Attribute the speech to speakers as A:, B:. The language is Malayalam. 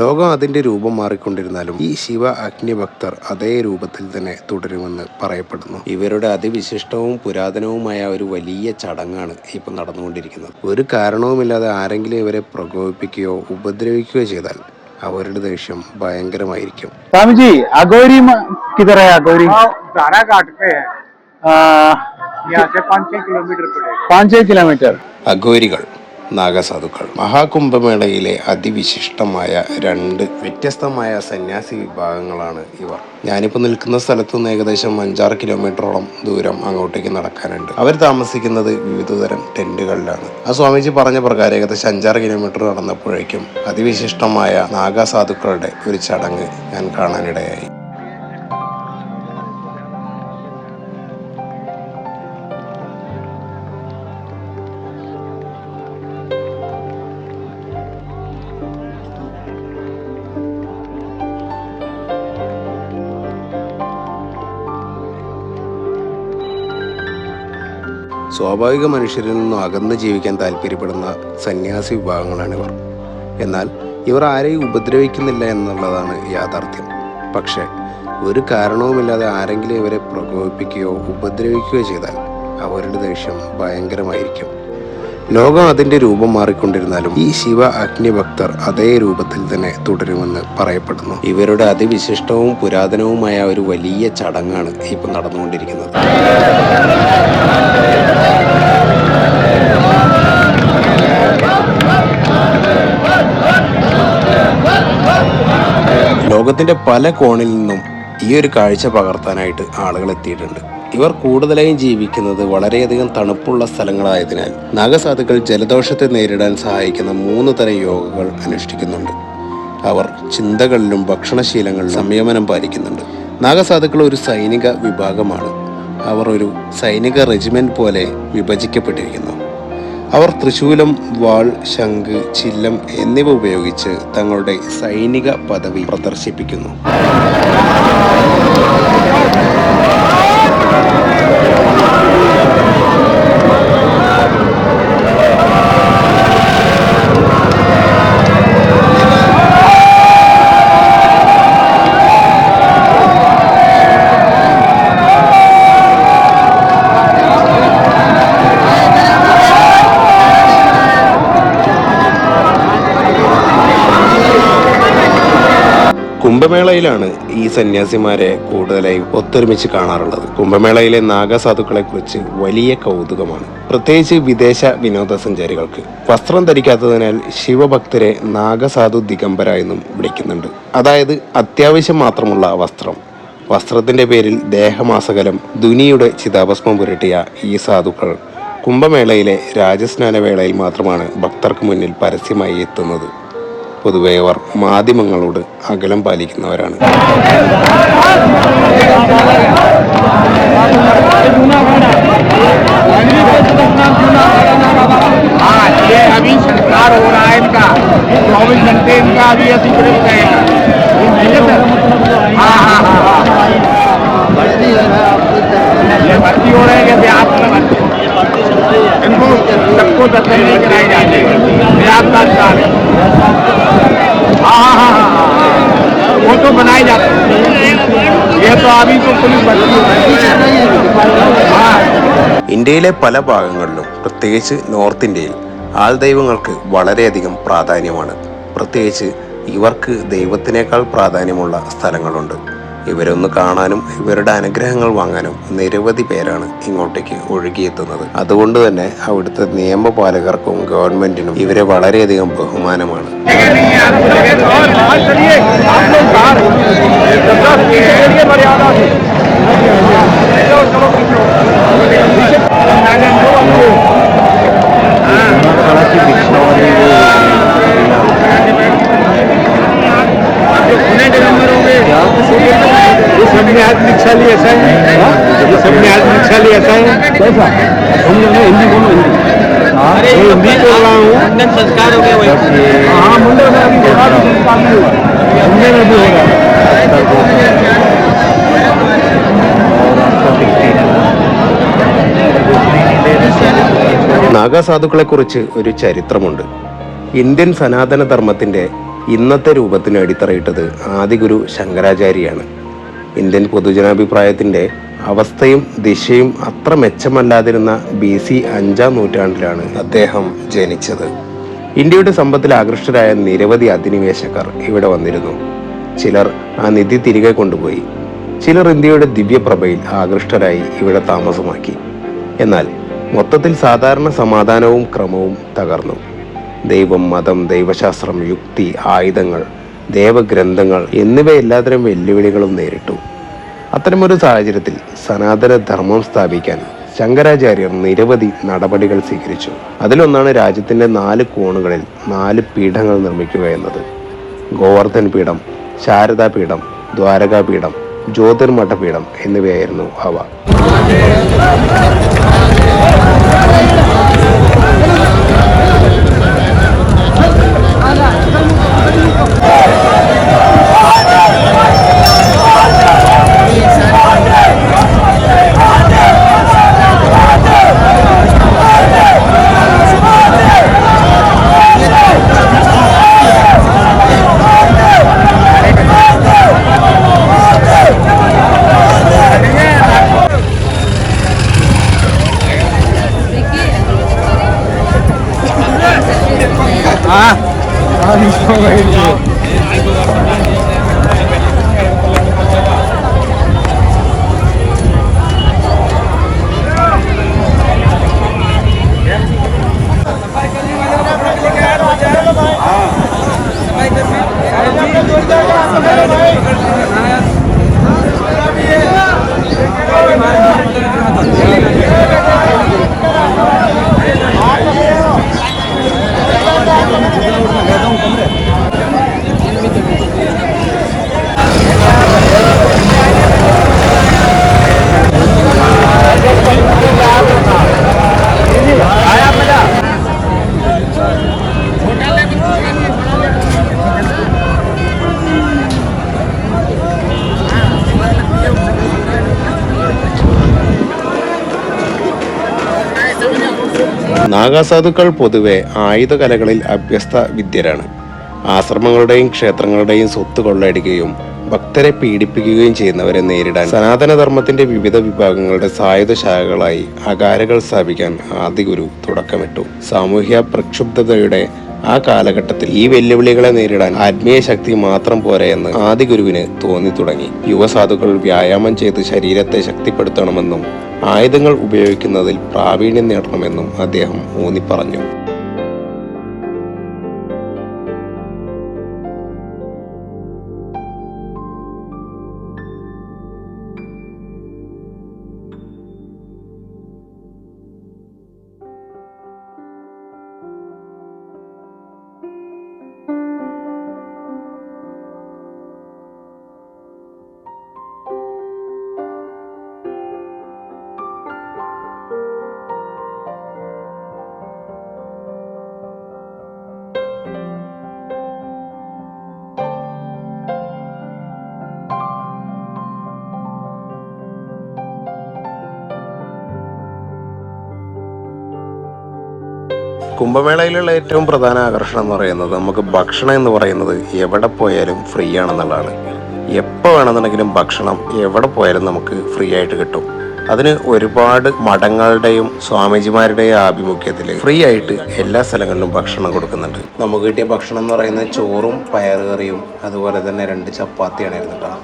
A: ലോകം അതിന്റെ രൂപം മാറിക്കൊണ്ടിരുന്നാലും ഈ ശിവ അഗ്നിഭക്തർ അതേ രൂപത്തിൽ തന്നെ തുടരുമെന്ന് പറയപ്പെടുന്നു. ഇവരുടെ അതിവിശിഷ്ടവും പുരാതനവുമായ ഒരു വലിയ ചടങ്ങാണ് ഇപ്പോൾ നടന്നുകൊണ്ടിരിക്കുന്നത്. ഒരു കാരണവുമില്ലാതെ ആരെങ്കിലും ഇവരെ പ്രകോപിപ്പിക്കുകയോ ഉപദ്രവിക്കുകയോ ചെയ്താൽ അവരുടെ ദേഷ്യം ഭയങ്കരമായിരിക്കും.
B: സ്വാമിജി
C: അഗോരി അഗോരി. കിലോമീറ്റർ.
A: അഗോരികൾ. നാഗസാധുക്കൾ. മഹാകുംഭമേളയിലെ അതിവിശിഷ്ടമായ രണ്ട് വ്യത്യസ്തമായ സന്യാസി വിഭാഗങ്ങളാണ് ഇവർ. ഞാനിപ്പോൾ നിൽക്കുന്ന സ്ഥലത്തു നിന്ന് ഏകദേശം അഞ്ചാറ് കിലോമീറ്ററോളം ദൂരം അങ്ങോട്ടേക്ക് നടക്കാനുണ്ട്. അവർ താമസിക്കുന്നത് വിവിധതരം ടെന്റുകളിലാണ്. ആ സ്വാമിജി പറഞ്ഞ പ്രകാരം ഏകദേശം അഞ്ചാറ് കിലോമീറ്റർ നടന്നപ്പോഴേക്കും അതിവിശിഷ്ടമായ നാഗസാധുക്കളുടെ ഒരു ചടങ്ങ് ഞാൻ കാണാനിടയായി. സ്വാഭാവിക മനുഷ്യരിൽ നിന്നും അകന്ന് ജീവിക്കാൻ താല്പര്യപ്പെടുന്ന സന്യാസി വിഭാഗങ്ങളാണിവർ എന്നാൽ ഇവർ ആരെയും ഉപദ്രവിക്കുന്നില്ല എന്നുള്ളതാണ് യാഥാർത്ഥ്യം. പക്ഷേ ഒരു കാരണവുമില്ലാതെ ആരെങ്കിലും ഇവരെ പ്രകോപിപ്പിക്കുകയോ ഉപദ്രവിക്കുകയോ ചെയ്താൽ അവരുടെ ദേഷ്യം ഭയങ്കരമായിരിക്കും. ലോകം അതിന്റെ രൂപം മാറിക്കൊണ്ടിരുന്നാലും ഈ ശിവ അഗ്നി ഭക്തർ അതേ രൂപത്തിൽ തന്നെ തുടരുമെന്ന് പറയപ്പെടുന്നു. ഇവരുടെ അതിവിശിഷ്ടവും പുരാതനവുമായ ഒരു വലിയ ചടങ്ങാണ് ഇപ്പം നടന്നുകൊണ്ടിരിക്കുന്നത്. ലോകത്തിന്റെ പല കോണിൽ നിന്നും ഈ ഒരു കാഴ്ച പകർത്താനായിട്ട് ആളുകൾ എത്തിയിട്ടുണ്ട്. ഇവർ കൂടുതലായും ജീവിക്കുന്നത് വളരെയധികം തണുപ്പുള്ള സ്ഥലങ്ങളായതിനാൽ നാഗസാധുക്കൾ ജലദോഷത്തെ നേരിടാൻ സഹായിക്കുന്ന മൂന്ന് തരം യോഗകൾ അനുഷ്ഠിക്കുന്നുണ്ട്. അവർ ചിന്തകളിലും ഭക്ഷണശീലങ്ങളിലും സംയമനം പാലിക്കുന്നുണ്ട്. നാഗസാധുക്കൾ ഒരു സൈനിക വിഭാഗമാണ്. അവർ ഒരു സൈനിക റെജിമെന്റ് പോലെ വിഭജിക്കപ്പെട്ടിരിക്കുന്നു. അവർ തൃശൂലം വാൾ ശംഖ് ചില്ലം എന്നിവ ഉപയോഗിച്ച് തങ്ങളുടെ സൈനിക പദവി പ്രദർശിപ്പിക്കുന്നു. Thank you. കുംഭമേളയിലാണ് ഈ സന്യാസിമാരെ കൂടുതലായി ഒത്തൊരുമിച്ച് കാണാറുള്ളത്. കുംഭമേളയിലെ നാഗസാധുക്കളെ കുറിച്ച് വലിയ കൗതുകമാണ്. പ്രത്യേകിച്ച് വിദേശ വിനോദസഞ്ചാരികൾക്ക്. വസ്ത്രം ധരിക്കാത്തതിനാൽ ശിവഭക്തരെ നാഗസാധു ദിഗംബര എന്നും വിളിക്കുന്നുണ്ട്. അതായത് അത്യാവശ്യം മാത്രമുള്ള വസ്ത്രം. വസ്ത്രത്തിന്റെ പേരിൽ ദേഹമാസകലം ദുനിയുടെ ചിതാഭസ്മം പുരട്ടിയ ഈ സാധുക്കൾ കുംഭമേളയിലെ രാജസ്നാന വേളയിൽ മാത്രമാണ് ഭക്തർക്ക് മുന്നിൽ പരസ്യമായി എത്തുന്നത്. പൊതുവെ അവർ മാധ്യമങ്ങളോട് അകലം പാലിക്കുന്നവരാണ്
B: हाँ ये अभी संस्कार हो रहा है इनका चौबीस घंटे इनका अभी ऐसी प्रयुक्त है हाँ हाँ हाँ हाँ ये भर्ती हो रहे हैं कि ब्याज में भर्ती इनको सबको दर्शन नहीं कराए जाते
A: ഇന്ത്യയിലെ പല ഭാഗങ്ങളിലും പ്രത്യേകിച്ച് നോർത്ത് ഇന്ത്യയിൽ ആൾ ആൾദൈവങ്ങൾക്ക് വളരെയധികം പ്രാധാന്യമാണ്. പ്രത്യേകിച്ച് ഇവർക്ക് ദൈവത്തിനേക്കാൾ പ്രാധാന്യമുള്ള സ്ഥലങ്ങളുണ്ട്. ഇവരൊന്ന് കാണാനും ഇവരുടെ അനുഗ്രഹങ്ങൾ വാങ്ങാനും നിരവധി പേരാണ് ഇങ്ങോട്ടേക്ക് ഒഴുകിയെത്തുന്നത്. അതുകൊണ്ട് തന്നെ അവിടുത്തെ നിയമപാലകർക്കും ഗവൺമെന്റിനും ഇവരെ വളരെയധികം ബഹുമാനമാണ്.
B: ये सब में आज निक्षाली ऐसा है ये सब में आज निक्षाली ऐसा है कैसा हम लोग हिंदी बोलो हिंदी अरे हिंदी बोल रहा हूँ मुंडन संस्कार हो गया वही हाँ मुंडन में अभी होगा तो संस्कार नहीं हुआ मुंडे में भी होगा
A: നാഗാസാധുക്കളെ കുറിച്ച് ഒരു ചരിത്രമുണ്ട് ഇന്ത്യൻ സനാതന ധർമ്മത്തിന്റെ ഇന്നത്തെ രൂപത്തിന് അടിത്തറയിട്ടത് ആദിഗുരു ശങ്കരാചാര്യയാണ് ഇന്ത്യൻ പൊതുജനാഭിപ്രായത്തിന്റെ അവസ്ഥയും ദിശയും അത്ര മെച്ചമല്ലാതിരുന്ന ബി സി അഞ്ചാം നൂറ്റാണ്ടിലാണ് അദ്ദേഹം ജനിച്ചത്. ഇന്ത്യയുടെ സമ്പത്തിൽ ആകൃഷ്ടരായ നിരവധി അധിനിവേശക്കാർ ഇവിടെ വന്നിരുന്നു. ചിലർ ആ നിധി തിരികെ കൊണ്ടുപോയി. ചിലർ ഇന്ത്യയുടെ ദിവ്യപ്രഭയിൽ ആകൃഷ്ടരായി ഇവിടെ താമസമാക്കി. എന്നാൽ മൊത്തത്തിൽ സാധാരണ സമാധാനവും ക്രമവും തകർന്നു. ദൈവം മതം ദൈവശാസ്ത്രം യുക്തി ആയുധങ്ങൾ ദേവഗ്രന്ഥങ്ങൾ എന്നിവ എല്ലാത്തരം വെല്ലുവിളികളും നേരിട്ടു. അത്തരമൊരു സാഹചര്യത്തിൽ സനാതന ധർമ്മം സ്ഥാപിക്കാൻ ശങ്കരാചാര്യർ നിരവധി നടപടികൾ സ്വീകരിച്ചു. അതിലൊന്നാണ് രാജ്യത്തിന്റെ നാല് കോണുകളിൽ നാല് പീഠങ്ങൾ നിർമ്മിക്കുക എന്നത്. ഗോവർദ്ധൻ പീഠം ശാരദാ പീഠം ദ്വാരകാ പീഠം ജ്യോതിർമഠ പീഠം എന്നിവയായിരുന്നു അവ. നാഗാസാധുക്കൾ പൊതുവെ ആയുധകലകളിൽ അഭ്യസ്ത വിദ്യരാണ്. ആശ്രമങ്ങളുടെയും ക്ഷേത്രങ്ങളുടെയും സ്വത്ത് കൊള്ളയടിക്കുകയും ഭക്തരെ പീഡിപ്പിക്കുകയും ചെയ്യുന്നവരെ നേരിടാൻ സനാതനധർമ്മത്തിന്റെ വിവിധ വിഭാഗങ്ങളുടെ സായുധ ശാഖകളായി അകാരകൾ സ്ഥാപിക്കാൻ ആദിഗുരു തുടക്കമിട്ടു. സാമൂഹ്യ പ്രക്ഷുബ്ധതയുടെ ആ കാലഘട്ടത്തിൽ ഈ വെല്ലുവിളികളെ നേരിടാൻ ആത്മീയ ശക്തി മാത്രം പോരെ എന്ന് ആദിഗുരുവിന് തോന്നി തുടങ്ങി. യുവസാധുക്കൾ വ്യായാമം ചെയ്ത് ശരീരത്തെ ശക്തിപ്പെടുത്തണമെന്നും ആയുധങ്ങൾ ഉപയോഗിക്കുന്നതിൽ പ്രാവീണ്യം നേടണമെന്നും അദ്ദേഹം ഊന്നിപ്പറഞ്ഞു. കുംഭമേളയിലുള്ള ഏറ്റവും പ്രധാന ആകർഷണം എന്ന് പറയുന്നത് നമുക്ക് ഭക്ഷണം എന്ന് പറയുന്നത് എവിടെ പോയാലും ഫ്രീ ആണെന്നുള്ളതാണ്. എപ്പോൾ വേണമെന്നുണ്ടെങ്കിലും ഭക്ഷണം എവിടെ പോയാലും നമുക്ക് ഫ്രീ ആയിട്ട് കിട്ടും. അതിന് ഒരുപാട് മഠങ്ങളുടെയും സ്വാമിജിമാരുടെയും ആഭിമുഖ്യത്തിൽ ഫ്രീ ആയിട്ട് എല്ലാ സ്ഥലങ്ങളിലും ഭക്ഷണം കൊടുക്കുന്നുണ്ട്. നമുക്ക് കിട്ടിയ ഭക്ഷണം എന്ന് പറയുന്നത് ചോറും പയറുകറിയും അതുപോലെ തന്നെ രണ്ട് ചപ്പാത്തിയാണ് ഇരുന്നിട്ടാണ്